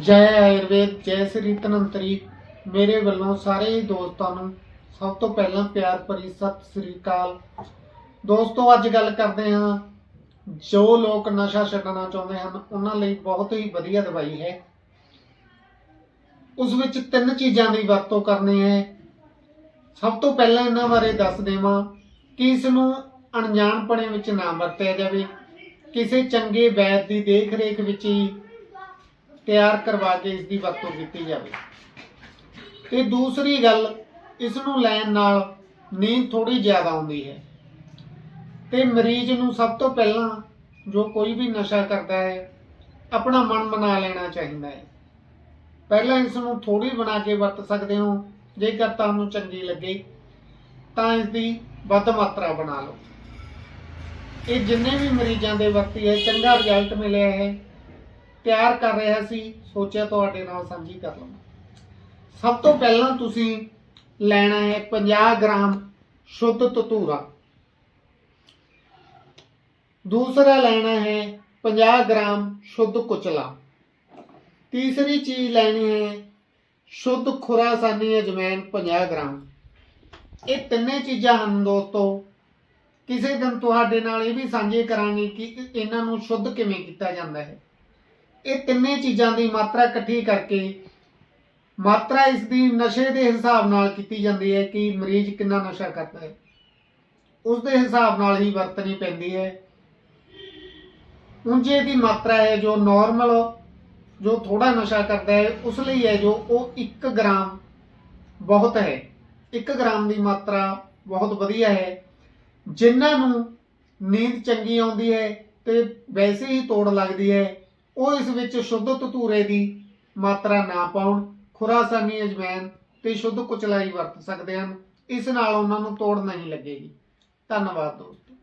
ਜੈ ਆਯੁਰਵੇਦ, ਜੈ ਸ੍ਰੀ ਧਨਵੰਤਰੀ। ਮੇਰੇ ਵੱਲੋਂ ਸਾਰੇ ਦੋਸਤਾਂ ਨੂੰ ਸਭ ਤੋਂ ਪਹਿਲਾਂ ਪਿਆਰ ਭਰੀ ਸਤਿ ਸ੍ਰੀ ਅਕਾਲ। ਦੋਸਤੋ, ਅੱਜ ਗੱਲ ਕਰਦੇ ਹਾਂ ਜੋ ਲੋਕ ਨਸ਼ਾ ਛੱਡਣਾ ਚਾਹੁੰਦੇ ਹਨ, ਉਹਨਾਂ ਲਈ ਬਹੁਤ ਹੀ ਵਧੀਆ ਦਵਾਈ ਹੈ। ਉਸ ਵਿੱਚ ਤਿੰਨ ਚੀਜ਼ਾਂ ਦੀ ਵਰਤੋਂ ਕਰਨੀ ਹੈ। ਸਭ ਤੋਂ ਪਹਿਲਾਂ ਇਹਨਾਂ ਬਾਰੇ ਦੱਸ ਦੇਵਾਂ ਕਿ ਇਸ ਨੂੰ ਅਣਜਾਣਪਣੇ ਵਿੱਚ ਨਾ ਵਰਤਿਆ ਜਾਵੇ। ਕਿਸੇ ਚੰਗੇ ਵੈਦ ਦੀ ਦੇਖ-ਰੇਖ ਵਿੱਚ ਹੀ ਤਿਆਰ ਕਰਵਾ ਕੇ ਇਸ ਦੀ ਵਰਤੋਂ ਕੀਤੀ ਜਾਵੇ। ਤੇ ਦੂਸਰੀ ਗੱਲ ਇਸ ਨੂੰ ਲੈਣ ਨਾਲ ਨੀਂਦ ਥੋੜੀ ਜ਼ਿਆਦਾ ਆਉਂਦੀ ਹੈ। ਤੇ ਮਰੀਜ਼ ਨੂੰ ਸਭ ਤੋਂ ਪਹਿਲਾਂ ਜੋ ਕੋਈ ਵੀ ਨਸ਼ਾ ਕਰਦਾ ਹੈ, ਆਪਣਾ ਮਨ ਬਣਾ ਲੈਣਾ ਚਾਹੀਦਾ ਹੈ। ਪਹਿਲਾਂ ਇਸ ਨੂੰ ਥੋੜੀ ਬਣਾ ਕੇ ਵਰਤ ਸਕਦੇ ਹੋ, ਜੇਕਰ ਤੁਹਾਨੂੰ ਚੰਗੀ ਲੱਗੇ, ਤਾਂ ਇਸ ਦੀ ਵੱਧ ਮਾਤਰਾ ਬਣਾ ਲਓ। ਇਹ ਜਿੰਨੇ ਵੀ ਮਰੀਜ਼ਾਂ ਦੇ ਵਰਤੀ ਹੈ, ਚੰਗਾ ਰਿਜ਼ਲਟ ਮਿਲਿਆ ਹੈ। ਤਿਆਰ ਕਰ ਰਿਹਾ ਸੀ, ਸੋਚਿਆ ਤੁਹਾਡੇ ਨਾਲ ਸਾਂਝੀ ਕਰ ਲਵਾਂ। ਸਭ ਤੋਂ ਪਹਿਲਾਂ ਤੁਸੀਂ ਲੈਣਾ ਹੈ 50 ਗ੍ਰਾਮ ਸ਼ੁੱਧ ਧਤੂਰਾ। ਦੂਸਰਾ ਲੈਣਾ ਹੈ 50 ਗ੍ਰਾਮ ਸ਼ੁੱਧ ਕੁਚਲਾ। ਤੀਸਰੀ ਚੀਜ਼ ਲੈਣੀ ਹੈ ਸ਼ੁੱਧ ਖੁਰਾਸਾਨੀ ਅਜਮੈਨ 50 ਗ੍ਰਾਮ। ਇਹ ਤਿੰਨੇ ਚੀਜ਼ਾਂ ਹਨ ਦੋਸਤੋ, ਕਿਸੇ ਦਿਨ ਤੁਹਾਡੇ ਨਾਲ ਇਹ ਵੀ ਸਾਂਝੇ ਕਰਾਂਗੇ ਕਿ ਇਹਨਾਂ ਨੂੰ ਸ਼ੁੱਧ ਕਿਵੇਂ ਕੀਤਾ ਜਾਂਦਾ ਹੈ। ਇਹ ਤਿੰਨੇ ਚੀਜ਼ਾਂ ਦੀ ਮਾਤਰਾ ਇਕੱਠੀ ਕਰਕੇ ਮਾਤਰਾ ਇਸ ਦੀ ਨਸ਼ੇ ਦੇ ਹਿਸਾਬ ਨਾਲ ਕੀਤੀ ਜਾਂਦੀ ਹੈ ਕਿ ਮਰੀਜ਼ ਕਿੰਨਾ ਨਸ਼ਾ ਕਰਦਾ ਹੈ। ਉਸ ਦੇ ਹਿਸਾਬ ਨਾਲ ਹੀ ਵਰਤਣੀ ਪੈਂਦੀ ਹੈ। ਉਂਝੇ ਦੀ ਮਾਤਰਾ ਹੈ ਜੋ ਨਾਰਮਲ ਜੋ ਥੋੜਾ ਨਸ਼ਾ ਕਰਦਾ ਹੈ, ਉਸ ਲਈ ਹੈ ਜੋ ਉਹ 1 ਗ੍ਰਾਮ ਬਹੁਤ ਹੈ। 1 ਗ੍ਰਾਮ ਦੀ ਮਾਤਰਾ ਬਹੁਤ ਵਧੀਆ ਹੈ। ਜਿਨ੍ਹਾਂ ਨੂੰ ਨੀਂਦ ਚੰਗੀ ਆਉਂਦੀ ਹੈ ਤੇ ਵੈਸੇ ਹੀ ਤੋੜ ਲੱਗਦੀ ਹੈ ਉਹ ਇਸ ਵਿੱਚ ਸ਼ੁੱਧ ਧਤੂਰੇ ਦੀ ਮਾਤਰਾ ਨਾ ਪਾਉਣ, ਖੁਰਾਸਾਨੀ ਅਜਮੈਨ ਤੇ ਸ਼ੁੱਧ ਕੁਚਲਾਈ ਵਰਤ ਸਕਦੇ ਹਨ। ਇਸ ਨਾਲ ਉਹਨਾਂ ਨੂੰ ਤੋੜ ਨਹੀਂ ਲੱਗੇਗੀ। ਧੰਨਵਾਦ ਦੋਸਤੋ।